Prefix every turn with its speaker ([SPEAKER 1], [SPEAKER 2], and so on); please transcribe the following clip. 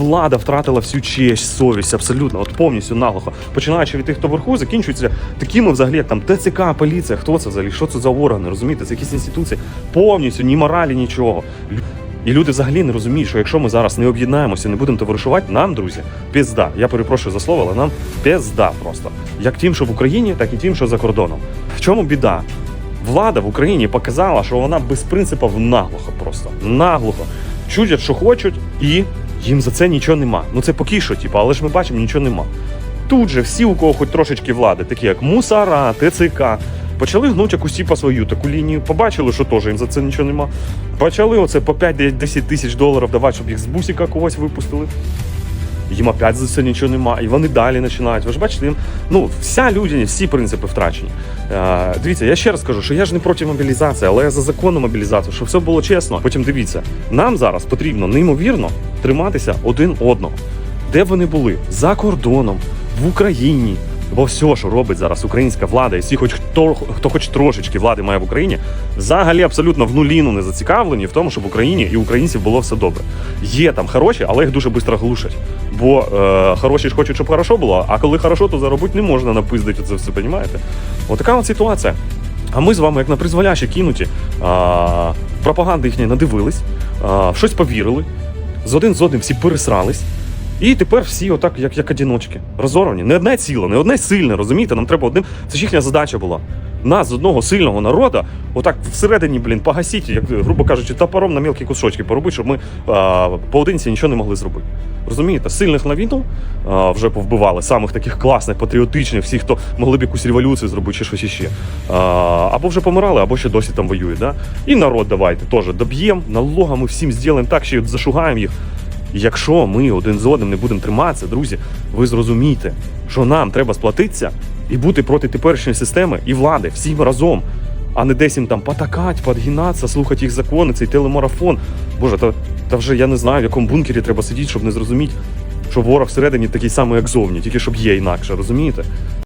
[SPEAKER 1] влада втратила всю честь, совість, абсолютно, от повністю наглухо. Починаючи від тих, хто вверху, закінчується такими взагалі, як там ТЦК, поліція. Хто це взагалі? Що це за органи? Розумієте? Це якісь інституції. Повністю ні моралі, нічого. І люди взагалі не розуміють, що якщо ми зараз не об'єднаємося, не будемо товаришувати, нам, друзі, пізда. Я перепрошую за слово, але нам пізда просто. Як тим, що в Україні, так і тим, що за кордоном. В чому біда? Влада в Україні показала, що вона без принципів наглухо просто. Наглухо. Чудять, що хочуть, і їм за це нічого нема. Ну це поки що, типу, але ж ми бачимо, нічого нема. Тут же всі, у кого хоч трошечки влади, такі як Мусара, ТЦК, почали гнуть якусь типу, свою таку лінію. Побачили, що теж їм за це нічого нема. Почали оце по 5-10 тисяч доларів давати, щоб їх з бусіка когось випустили. Їм опять за це нічого немає, і вони далі починають. Ви ж бачите, їм ну вся людяність, всі принципи втрачені. Е, дивіться, я ще раз кажу, що я ж не проти мобілізації, але я за законну мобілізацію, щоб все було чесно. Потім дивіться, нам зараз потрібно неймовірно триматися один одного. Де б вони були? За кордоном, в Україні. Бо все, що робить зараз українська влада, і всі, хоч хто, хто хоч трошечки влади має в Україні, взагалі абсолютно в нуліну не зацікавлені в тому, щоб в Україні і українців було все добре. Є там хороші, але їх дуже швидко глушать. Бо е, хороші ж хочуть, щоб хорошо було, а коли хорошо, то заробити не можна напиздити це все, розумієте? Отака от ситуація. А ми з вами, як на призволяще кинуті, а, пропаганди їхньої надивились, а, щось повірили, з один з одним всі пересрались. І тепер всі отак, як, як одіночки, розорвані. Не одне ціле, не одне сильне, розумієте? Нам треба одним. Це ж їхня задача була. Нас з одного сильного народу, отак всередині, блін, погасіть, як, грубо кажучи, топором на мілкі кусочки поробити, щоб ми а, поодинці нічого не могли зробити. Розумієте, сильних на війну а, вже повбивали, самих таких класних, патріотичних, всіх, хто могли б якусь революцію зробити чи щось іще. А, або вже помирали, або ще досі там воюють. Да? І народ давайте теж доб'ємо, налогами всім зробимо так, що зашугаємо їх. Якщо ми один з одним не будемо триматися, друзі, ви зрозумієте, що нам треба сплатитися і бути проти теперішньої системи і влади всім разом, а не десь їм там потакать, подгинатися, слухати їх закони, цей телемарафон. Боже, та, та вже я не знаю, в якому бункері треба сидіти, щоб не зрозуміти, що ворог всередині такий самий, як зовні, тільки щоб є інакше, розумієте?